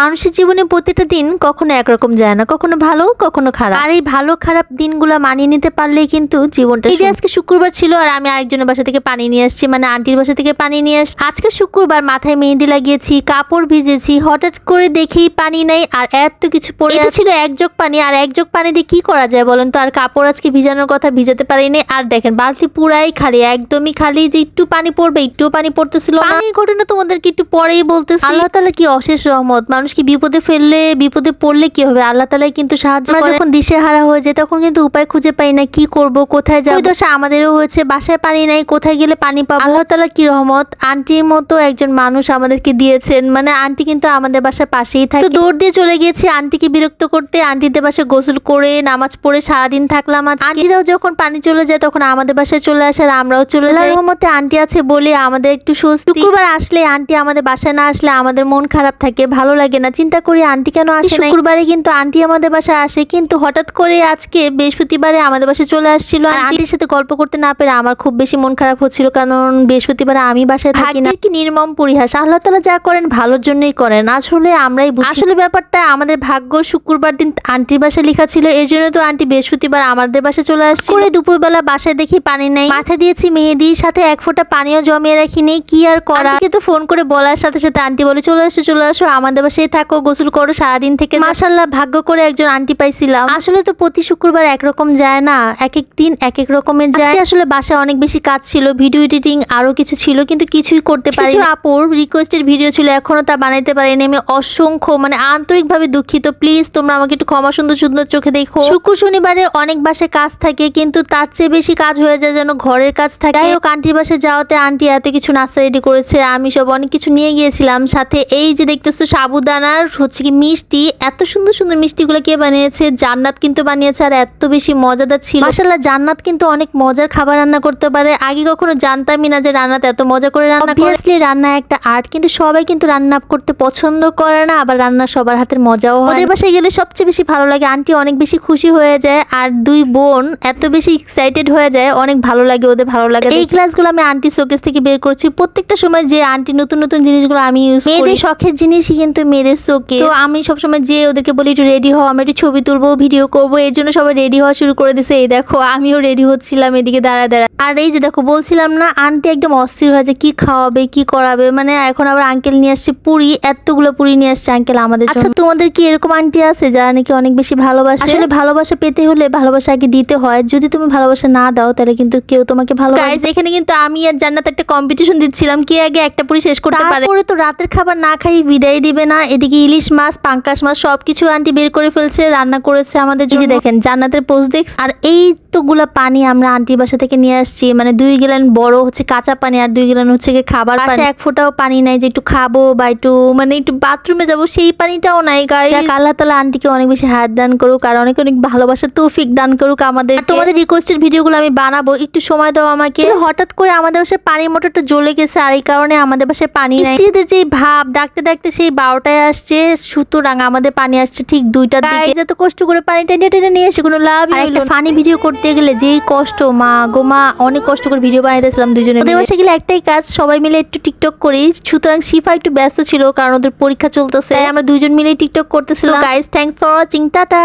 মানুষের জীবনে প্রতিটা দিন কখনো একরকম যায় না কখনো ভালো কখনো খারাপ। আর এই ভালো খারাপ দিনগুলো মানিয়ে নিতে পারলেই কিন্তু জীবনটা এই যে আজকে শুক্রবার ছিল আর আমি আরেকজনের বাসা থেকে পানি নিয়ে আসছি মানে আন্টির বাসা থেকে পানি নিয়ে আসছি আজকে শুক্রবার মাথায় মেহেন্দি লাগিয়েছি কাপড় ভিজেছি হঠাৎ করে দেখেই পানি নাই আর এত কিছু পড়ে ছিল এক জগ পানি আর এক জগ পানি দিয়ে কি করা যায় বলেন তো? আর কাপড় আজকে ভিজানোর কথা ভিজাতে পারিনি। আর দেখেন বালতি পুরাই খালি একদমই খালি যে একটু পানি পড়বে একটু পানি পড়তেছিল এই ঘটনা তোমাদেরকে একটু পরেই বলতেছি। আল্লাহ তাআলা কি অশেষ রহমত মানুষ কি বিপদে ফেললে বিপদে পড়লে কি হবে? আল্লাহ তাআলাই কিন্তু সাহায্য করে যখন দিশেহারা হয়ে যায় তখন কিন্তু উপায় খুঁজে পাই না কি করব কোথায় যাব? দশা আমাদেরও হয়েছে বাসায় পানি নাই কোথায় গেলে পানি পাবো? আল্লাহ তালা কি রহমত? আন্টির মতো একজন মানুষ আমাদেরকে দিয়েছেন মানে আন্টি কিন্তু আমাদের বাসার পাশেই থাকে। দৌড় দিয়ে চলে গেছি আন্টিকে বিরক্ত করতে। আন্টিদের বাসায় গোসল করে নামাজ পড়ে সারাদিন থাকলাম আজ আন্টিরাও যখন পানি চলে যায় তখন আমাদের বাসায় চলে আসে আর আমরাও চলে যাই। রহমতে আন্টি আছে বলে আমাদের একটু স্বস্তি। শুক্রবার আসলে আন্টি আমাদের বাসায় না আসলে আমাদের মন খারাপ থাকে ভালো লাগে না। চিন্তা করি আন্টি কেন আসে না শুক্রবারে কিন্তু আন্টি আমাদের বাসায় আসে কিন্তু হঠাৎ করে আজকে বৃহস্পতিবারে আমাদের বাসায় চলে আসছিল আর আন্টির সাথে গল্প করতে না পেরে আমার খুব বেশি মন খারাপ হচ্ছিল কারণ বৃহস্পতিবারে আমি বাসায় থাকি না। কি নির্মম পরিহাস আল্লাহ তালা যা করেন ভালোর জন্যই করেন। আসলে আমরাই আসলে ব্যাপারটা আমাদের ভাগ্য শুক্রবার দিন আন্টির বাসায় লেখা ছিল এই জন্য তো আন্টি বৃহস্পতিবার আমাদের বাসায় চলে আসছে করে দুপুরবেলা বাসায় দেখি পানি নাই। মাথা দিয়েছি মেহেদির সাথে এক ফোঁটা পানিও জমিয়ে রাখিনি কি আর করা কিন্তু ফোন করে বলার সাথে সাথে আন্টি বলে চলে আসো চলে আসো আমাদের বাসায় থাকো গোসল করো সারাদিন থেকে মাসাল্লাহ ভাগ্য করে একজন আন্টি পাইছিলাম। আসলে তো প্রতি শুক্রবার একরকম যায় না এক এক দিন এক এক রকমের যায়। আসলে বাসায় অনেক বেশি কাজ ছিল ভিডিও এডিটিং আরও কিছু ছিল কিন্তু কিছুই করতে পারি আপুর রিকোয়েস্টের ভিডিও ছিল এখনও তা বানাইতে পারিনি। আমি অসংখ্য মানে আন্তরিকভাবে দুঃখিত। প্লিজ তোমরা আমাকে একটু ক্ষমা সুন্দর সুন্দর চোখে দেখো। শুক্র শনিবারে অনেক বাসায় কাজ থাকে কিন্তু তার চেয়ে বেশি কাজ হয়ে যায় যেন ঘরের কাজ থাকে। যাই হোক আন্টির বাসায় যাওয়াতে আন্টি এত কিছু নাস্তা রেডি করেছে আমি সব অনেক কিছু নিয়ে গিয়েছিলাম। সাথে এই যে দেখতেছো সাবুদানার হচ্ছে কি মিষ্টি এত সুন্দর সুন্দর মিষ্টিগুলো কে বানিয়েছে? জান্নাত কিন্তু বানিয়েছে আর এত বেশি মজাদার ছিল। মাসাল্লাহ জান্নাত কিন্তু অনেক মজার খাবার রান্না করতে পারে। আগে কখনো জানতামই না যে রান্নাতে এত মজা করে রান্না অবভিয়াসলি রান্না একটা আর্ট কিন্তু সবাই কিন্তু রান্না করতে পছন্দ করে না আবার রান্না সবার হাতের মজাও হয়। ওদের বাসায় গেলে সবচেয়ে বেশি ভালো লাগে আন্টি অনেক বেশি খুশি হয়ে যায় আর দুই বোন এত বেশি এক্সাইটেড হয়ে যায় অনেক ভালো লাগে ওদের ভালো লাগে এই ক্লাসগুলো আমি আন্টি শোকেস থেকে বের করছি। প্রত্যেকটা সময় যে আন্টি নতুন নতুন জিনিসগুলো আমি ইউজ করি। শখের জিনিসই কিন্তু মেয়েদের শোকে তো আমি সবসময় যে ওদেরকে বলি একটু রেডি হও আমরা একটু ছবি তুলবো ভিডিও করব। এর জন্য সবাই রেডি হওয়া শুরু করে দিছে। এই দেখো আমিও রেডি হচ্ছিলাম এদিকে দাঁড়া দাঁড়া। আর এই যে দেখো বলছিলাম না আন্টি একদম অস্থির হয়ে যে কি খাওয়াবে কি করাবে? মানে এখন আবার আঙ্কেল নিয়ে আসছে পুরি এতগুলো পুরি নিয়ে আসছে আঙ্কেল আমাদের আচ্ছা তোমাদের কি এরকম আন্টি আছে যারা নাকি অনেক বেশি ভালোবাসে? আসলে ভালোবাসা পেতে হলে ভালোবাসা আগে দিতে হয়। যদি তুমি ভালোবাসা না দাও তাহলে কিন্তু কেউ তোমাকে ভালোবাসে এখানে কিন্তু আমি আর জান্নাত একটা কম্পিটিশন দিচ্ছিলাম কে আগে একটা পুরি শেষ করতে পারে। তারপরে তো রাতের খাবার না খাই বিদায় দিবে না এদিকে ইলিশ মাছ পাঙ্কাশ মাছ সবকিছু আন্টি বের করে ফেলছে রান্না করেছে আমাদের জন্য। দেখেন জান্নাতের পোস্ট দেখ আর এই তো গুলা পানি আমরা আন্টির বাসা থেকে নিয়ে আসছি। মানে দুই গেলান বড় হচ্ছে কাঁচা পানি আর দুই গেলান হচ্ছে গিয়ে খাবার পানি। এক ফোঁটাও পানি নাই যে একটু খাব বা একটু মানে একটু বাথরুমে যাব সেই পানিটাও নাই গাই আল্লাহ তালা আন্টিকে অনেক বেশি হাত দান করুক আর অনেক অনেক ভালোবাসা তৌফিক দান করুক আমাদের। তোমাদের রিকোয়েস্টের ভিডিওগুলো আমি বানাবো একটু সময় দাও আমাকে। হঠাৎ করে আমাদের বাসায় পানির মোটরটা জ্বলে গেছে আর এই কারণে আমাদের বাসায় পানি নাই। যে ভাব ডাকতে ডাকতে সেই বারোটায় আসছে সুতরাং আমাদের পানি আসছে ঠিক দুইটার দিকে। যত কষ্ট করে পানি টেনে টেনে নিয়ে এসে কোনো লাভ একটা ফানি ভিডিও করতে গেলে যেই কষ্ট মা গো মা অনেক কষ্ট করে ভিডিও বানাইতেছিলাম দুজনে ওদের বসে গেলে একটাই কাজ সবাই মিলে একটু টিকটক করি। সুতরাং শিফা একটু ব্যস্ত ছিল কারণ ওদের পরীক্ষা চলতেছে। তাই আমরা দুজন মিলে টিকটক করতেছিলাম। Guys thanks for watching tata!